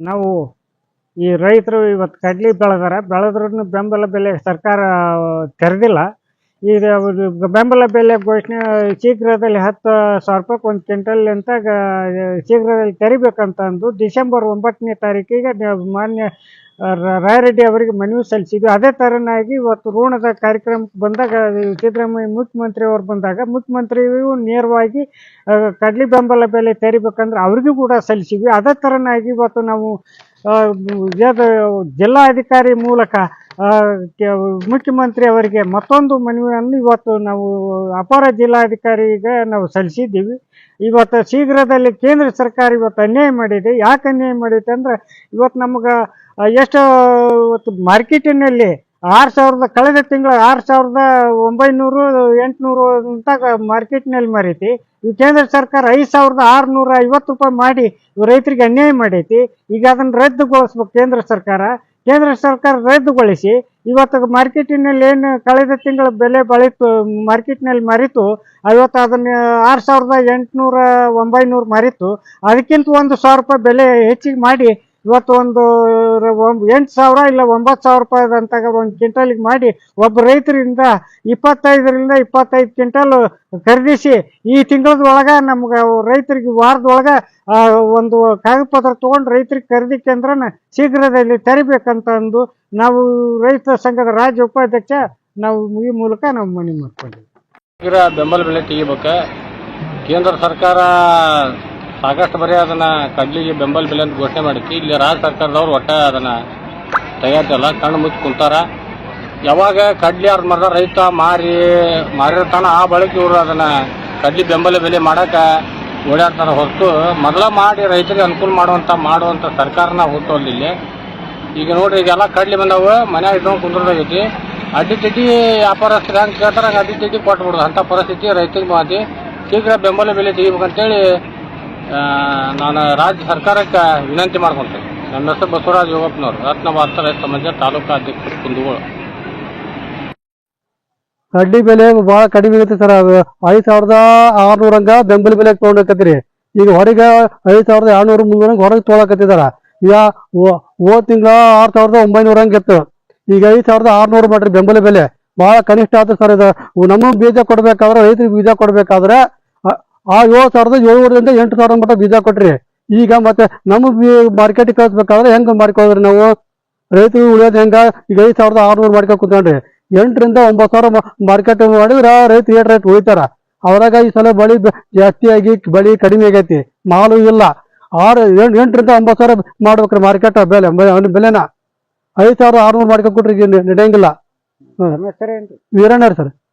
ನಾವು ಈ ರೈತರು ಇವತ್ತು ಕಡ್ಲಿ ಬೆಳೆದಾರೆ. ಬೆಳೆದ್ರೂ ಬೆಂಬಲ ಬೆಲೆ ಸರ್ಕಾರ ತೆರೆದಿಲ್ಲ. ಅದು ಬೆಂಬಲ ಬೆಲೆ ಘೋಷಣೆ, ಶೀಘ್ರದಲ್ಲಿ ಹತ್ತು ಸಾವಿರ ರೂಪಾಯಿ ಒಂದು ಕ್ವಿಂಟಲ್ ಅಂತ ಶೀಘ್ರದಲ್ಲಿ ತೆರಿಬೇಕಂತ ಅಂದು ಡಿಸೆಂಬರ್ ಒಂಬತ್ತನೇ ತಾರೀಕಿಗೆ ಮಾನ್ಯ ರಾಯರೆಡ್ಡಿ ಅವರಿಗೆ ಮನವಿ ಸಲ್ಲಿಸಿದ್ವಿ. ಅದೇ ಥರನಾಗಿ ಇವತ್ತು ಋಣದ ಕಾರ್ಯಕ್ರಮಕ್ಕೆ ಬಂದಾಗ, ಸಿದ್ದರಾಮಯ್ಯ ಮುಖ್ಯಮಂತ್ರಿ ಅವರು ಬಂದಾಗ, ಮುಖ್ಯಮಂತ್ರಿಯು ನೇರವಾಗಿ ಕಡಲಿ ಬೆಂಬಲ ಬೆಲೆ ತೆರಿಬೇಕಂದ್ರೆ ಅವ್ರಿಗೂ ಕೂಡ ಸಲ್ಲಿಸಿದ್ವಿ. ಅದೇ ಥರನಾಗಿ ಇವತ್ತು ನಾವು ಜಿಲ್ಲಾಧಿಕಾರಿ ಮೂಲಕ ಮುಖ್ಯಮಂತ್ರಿ ಅವರಿಗೆ ಮತ್ತೊಂದು ಮನವಿಯನ್ನು ಇವತ್ತು ನಾವು ಅಪರ ಜಿಲ್ಲಾಧಿಕಾರಿಗೆ ನಾವು ಸಲ್ಲಿಸಿದ್ದೀವಿ. ಇವತ್ತು ಶೀಘ್ರದಲ್ಲಿ ಕೇಂದ್ರ ಸರ್ಕಾರ ಇವತ್ತು ಅನ್ಯಾಯ ಮಾಡಿದೆ. ಯಾಕೆ ಅನ್ಯಾಯ ಮಾಡೈತೆ ಅಂದ್ರೆ ಇವತ್ತು ನಮ್ಗೆ ಎಷ್ಟು ಇವತ್ತು ಮಾರ್ಕೆಟಿನಲ್ಲಿ ಆರು ಸಾವಿರದ, ಕಳೆದ ತಿಂಗಳ ಆರು ಸಾವಿರದ ಒಂಬೈನೂರು, ಎಂಟುನೂರು ಅಂತ ಮಾರ್ಕೆಟ್ನಲ್ಲಿ ಮಾರೈತಿ. ಈ ಕೇಂದ್ರ ಸರ್ಕಾರ ಐದು ಸಾವಿರದ ಆರುನೂರ ಐವತ್ತು ರೂಪಾಯಿ ಮಾಡಿ ರೈತರಿಗೆ ಅನ್ಯಾಯ ಮಾಡೈತಿ. ಈಗ ಅದನ್ನು ರದ್ದುಗೊಳಿಸ್ಬೇಕು ಕೇಂದ್ರ ಸರ್ಕಾರ. ಕೇಂದ್ರ ಸರ್ಕಾರ ರದ್ದುಗೊಳಿಸಿ, ಇವತ್ತು ಮಾರ್ಕೆಟಿನಲ್ಲಿ ಏನು ಕಳೆದ ತಿಂಗಳ ಬೆಲೆ ಬಳಿತು, ಮಾರ್ಕೆಟ್ನಲ್ಲಿ ಮರಿತು ಇವತ್ತು ಅದನ್ನ ಆರು ಸಾವಿರದ ಎಂಟುನೂರ ಒಂಬೈನೂರು ಮರಿತು. ಅದಕ್ಕಿಂತ ಒಂದು ಸಾವಿರ ರೂಪಾಯಿ ಬೆಲೆ ಹೆಚ್ಚಿಗೆ ಮಾಡಿ ಇವತ್ತು ಒಂದು ಎಂಟು ಸಾವಿರ ಇಲ್ಲ ಒಂಬತ್ತು ಸಾವಿರ ರೂಪಾಯಿದಂತಾಗ ಒಂದು ಕ್ವಿಂಟಲಿಗೆ ಮಾಡಿ ಒಬ್ಬ ರೈತರಿಂದ ಇಪ್ಪತ್ತೈದರಿಂದ ಇಪ್ಪತ್ತೈದು ಕ್ವಿಂಟಲ್ ಖರೀದಿಸಿ ಈ ತಿಂಗಳದ ಒಳಗೆ ನಮ್ಗೆ ರೈತರಿಗೆ ವಾರದೊಳಗೆ ಒಂದು ಕಾಗದ ಪತ್ರ ತೊಗೊಂಡು ರೈತರಿಗೆ ಖರೀದಿ ಕೇಂದ್ರನ ಶೀಘ್ರದಲ್ಲಿ ತೆರಿಬೇಕಂತ ಅಂದು ನಾವು ರೈತ ಸಂಘದ ರಾಜ್ಯ ಉಪಾಧ್ಯಕ್ಷ ನಾವು ಈ ಮೂಲಕ ನಾವು ಮನವಿ ಮಾಡ್ಕೊಂಡಿವಿ. ಶೀಘ್ರ ಬೆಂಬಲ ಬೆಲೆ ತೆಗಿಬೇಕ. ಕೇಂದ್ರ ಸರ್ಕಾರ ಸಾಕಷ್ಟು ಬರೀ ಅದನ್ನ ಕಡ್ಲಿಗೆ ಬೆಂಬಲ ಬೆಲೆ ಅಂತ ಘೋಷಣೆ ಮಾಡೈತಿ ಇಲ್ಲಿ ರಾಜ್ಯ ಸರ್ಕಾರದವ್ರು ಒಟ್ಟ ಅದನ್ನ ತಯಾರಿಸಲ್ಲ, ಕಣ್ಣು ಮುಚ್ಚಿ ಕುಂತಾರ. ಯಾವಾಗ ಕಡ್ಲಿ ಅವ್ರ ಮರದ ರೈತ, ಮಾರಿ ಮಾರಿರ್ತಾನ ಆ ಬಳಕೆ ಇವರು ಅದನ್ನ ಕಡ್ಲಿ ಬೆಂಬಲ ಬೆಲೆ ಮಾಡಕ ಓಡಾಡ್ತಾರ ಹೊರತು ಮೊದಲ ಮಾಡಿ ರೈತರಿಗೆ ಅನುಕೂಲ ಮಾಡುವಂತ ಮಾಡುವಂತ ಸರ್ಕಾರನ ಇಲ್ಲಿ. ಈಗ ನೋಡ್ರಿ, ಈಗೆಲ್ಲ ಕಡ್ಲಿ ಬಂದಾವ, ಮನ್ಯಾಗ ಇಟ್ಕೊಂಡು ಕುಂದ್ರದಾಗೈತಿ. ಅಡ್ಡಿ ತಿಡ್ಡಿ ವ್ಯಾಪಾರಸ್ಥರು ಹೆಂಗೆ ಕೇಳ್ತಾರ, ಹಂಗೆ ಅಡ್ಡಿ ತಿಡ್ಡಿ ಕೊಟ್ಬಿಡೋದು. ಅಂಥ ಪರಿಸ್ಥಿತಿ ರೈತರಿಗೆ ಮಾತಿ ಶೀಘ್ರ ಬೆಂಬಲ ಬೆಲೆ ತೆಗಿಬೇಕಂತೇಳಿ ನಾನು ರಾಜ್ಯ ಸರ್ಕಾರಕ್ಕೆ ವಿನಂತಿ ಮಾಡ್ಕೊಂತೇನೆ. ನನ್ನ ಹೆಸರು ಬಸವರಾಜ್ ಯೋಗಪ್ಪನವರು. ರತ್ನ ವಾರ್ತಾ ರೈತ ಸಮಾಜ ತಾಲೂಕಾ ಅಧ್ಯಕ್ಷ ಕುಂದಗೋಳ. ಕಡ್ಡಿ ಬೆಲೆ ಬಹಳ ಕಡಿಮೆ ಐತಿ ಸರ್. ಐದು ಸಾವಿರದ ಆರ್ನೂರ ಹಂಗ ಬೆಂಬಲ ಬೆಲೆ ತೊಗೊಂಡಕತ್ತೀರಿ ಈಗ ಹೊರಗೆ ಐದು ಸಾವಿರದ ಏಳ್ನೂರ ಮುನ್ನೂರ ಹೊರಗೆ ತೊಗೊಳಕತ್ತಿದಾರ. ಈಗ ಓ ತಿಂಗಳ ಆರು ಸಾವಿರದ ಒಂಬೈನೂರ ಹಂಗ ಇತ್ತು. ಈಗ ಐದು ಸಾವಿರದ ಆರ್ನೂರು ಮಾಡ್ರಿ ಬೆಂಬಲ ಬೆಲೆ. ಬಹಳ ಕನಿಷ್ಠ ಆಯ್ತು ಸರ್ ಇದು. ನಮಗೆ ಬೀಜ ಕೊಡ್ಬೇಕಾದ್ರೆ ರೈತರಿಗೆ ಬೀಜ ಕೊಡ್ಬೇಕಾದ್ರೆ ಆ- ಏಳು ಸಾವಿರದ ಏಳುವರೆಯಿಂದ ಎಂಟು ಸಾವಿರ ಮಟ್ಟ ಬೀಜ ಕೊಟ್ರಿ. ಈಗ ಮತ್ತೆ ನಮ್ಮ ಮಾರ್ಕೆಟ್ ಕಳಿಸ್ಬೇಕಾದ್ರೆ ಹೆಂಗ್ ಮಾಡ್ಕೊಳ್ರಿ ನಾವು? ರೈತರು ಉಳಿಯೋದು ಹೆಂಗ? ಈಗ ಐದು ಸಾವಿರದ ಆರ್ನೂರು ಮಾಡ್ಕೊ ಕುತ್ಕೊಂಡ್ರಿ. ಎಂಟರಿಂದ ಒಂಬತ್ತು ಸಾವಿರ ಮಾರ್ಕೆಟ್ ಮಾಡಿದ್ರೆ ರೈತ ಏಟ್ ರೇಟ್ ಉಳಿತಾರ. ಅದ್ರಾಗ ಈ ಸಲ ಬಳಿ ಜಾಸ್ತಿ ಆಗಿ ಬಳಿ ಕಡಿಮೆ ಆಗೈತಿ. ಮಾಲು ಇಲ್ಲ. ಆರು ಎಂಟ್- ಎಂಟರಿಂದ ಒಂಬತ್ತು ಸಾವಿರ ಮಾಡ್ಬೇಕ್ರಿ ಮಾರ್ಕೆಟ್ ಬೆಲೆ ಬೆಲೆನ. ಐದು ಸಾವಿರದ ಆರ್ನೂರು ಮಾಡ್ಕೊ ಕೊಟ್ರಿ ನಡೆಯಂಗಿಲ್ಲ ವೀರಣ್ಣ ಸರ್.